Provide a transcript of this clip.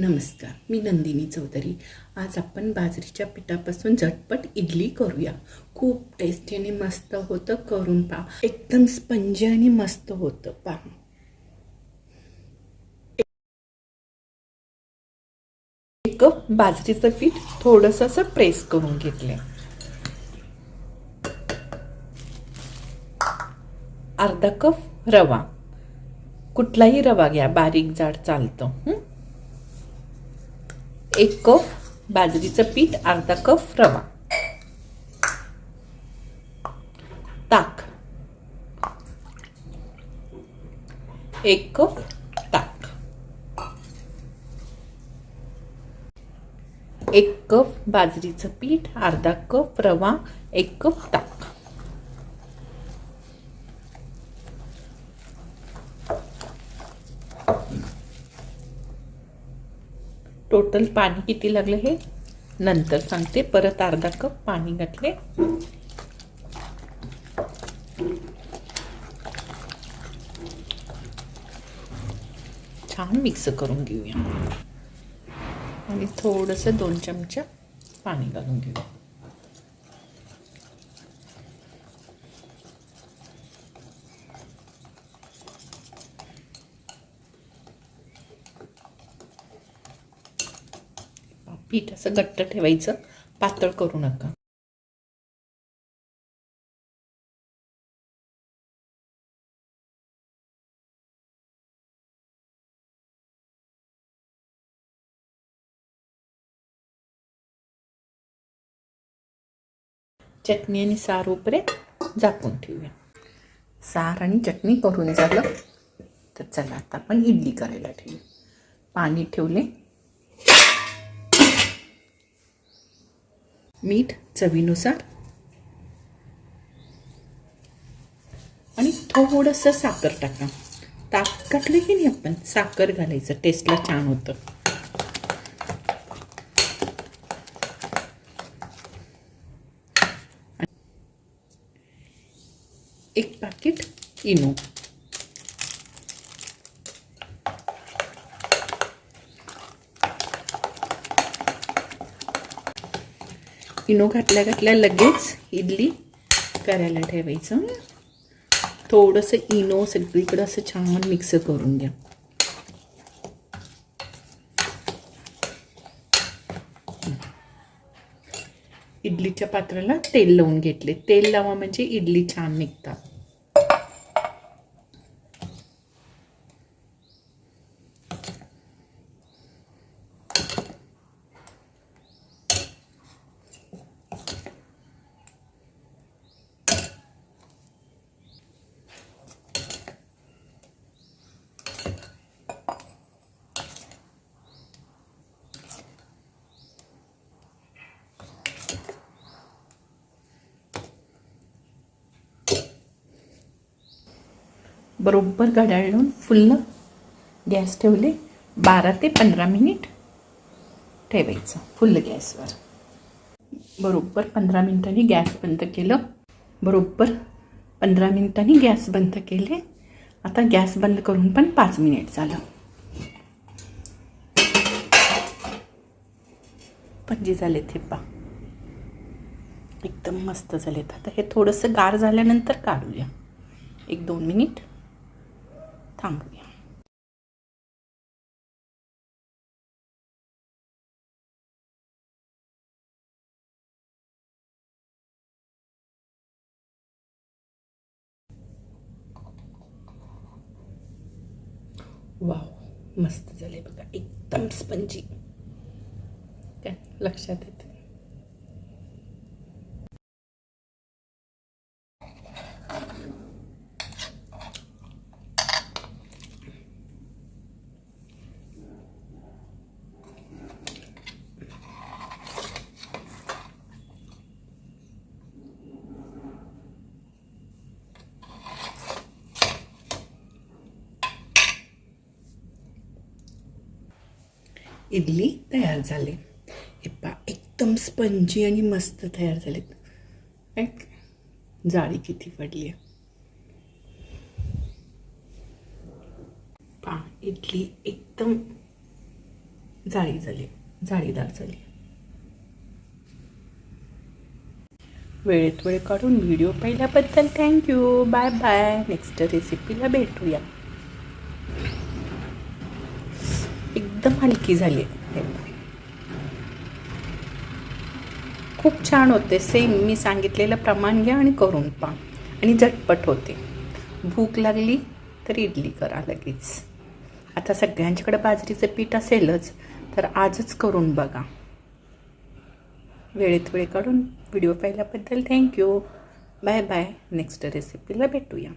नमस्कार मी नंदिनी चौधरी. आज आपण बाजरीच्या पिठापासून झटपट इडली करूया. खूप टेस्टी आणि मस्त होतं करून पहा. एकदम स्पंजी आणि मस्त होतं पहा. एक कप बाजरीचं पीठ थोडंसं असं प्रेस करून घेतले अर्धा कप रवा. कुठलाही रवा घ्या बारीक जाड चालतं. एक कप बाजरीचं पीठ अर्धा कप रवा. ताक. एक कप ताक. एक कप बाजरीचं पीठ अर्धा कप रवा एक कप ताक. टोटल पाणी किती लागलं हे? नंतर सांगते. परत अर्धा कप पाणी घातले. छान मिक्स करून घेऊया. आणि थोडंसं दोन चमचा पाणी घालून घेऊया. पीठ असं घट्ट ठेवायचं. पातळ करू नका. चटणी आणि सार उपरे झाकून ठेवूया. सार आणि चटणी करून झालं तर चला आता आपण इडली करायला ठेवूया. पाणी ठेवले मीठ चवीनुसार. आणि थोडंसं साखर टाका. ताक टाकलं की नाही आपण? साखर घालायचं. टेस्टला छान होतं. एक पाकिट इनो. इनो घातल्या घातल्या लगेच इडली करायला ठेवायचं. थोडंसं इनो सगळीकडं असं छान मिक्स करून घ्या. इडलीच्या पात्राला तेल लावून घेतले. तेल लावा म्हणजे इडली छान निघतात. बरोबर घड्याळ लावून फुल्ल गॅस ठेवले. बारा ते पंधरा मिनिट ठेवायचं फुल्ल गॅसवर. बरोबर पंधरा मिनिटांनी गॅस बंद केलं. बरोबर पंधरा मिनिटांनी गॅस बंद केले. आता गॅस बंद करून पण पाच मिनिट झालं. पणजी झाले ते पा एकदम मस्त झालेत. आता हे थोडंसं गार झाल्यानंतर काढूया. एक दोन मिनिट. थांबूया वाव मस्त झाले बघा एकदम स्पंजी काय लक्षात येते इडली तयार झाली. हे पा एकदम स्पंजी आणि मस्त तयार झालेत. ऐक जाळी किती पडली? आहे पा इडली एकदम जाळी झाली जाळीदार झाली. वेळेत वेळ काढून व्हिडिओ पाहिल्याबद्दल थँक्यू बाय बाय नेक्स्ट रेसिपीला भेटूया. एकदम हलकी झाली. खूप छान होते. सेम मी सांगितलेलं प्रमाण घ्या आणि करून पहा. आणि झटपट होते. भूक लागली तर इडली करा लगेच. आता सगळ्यांच्याकडे बाजरीचं पीठ असेलच तर आजच करून बघा. वेळेत वेळ काढून व्हिडिओ पाहिल्याबद्दल थँक्यू बाय बाय नेक्स्ट रेसिपीला भेटूया.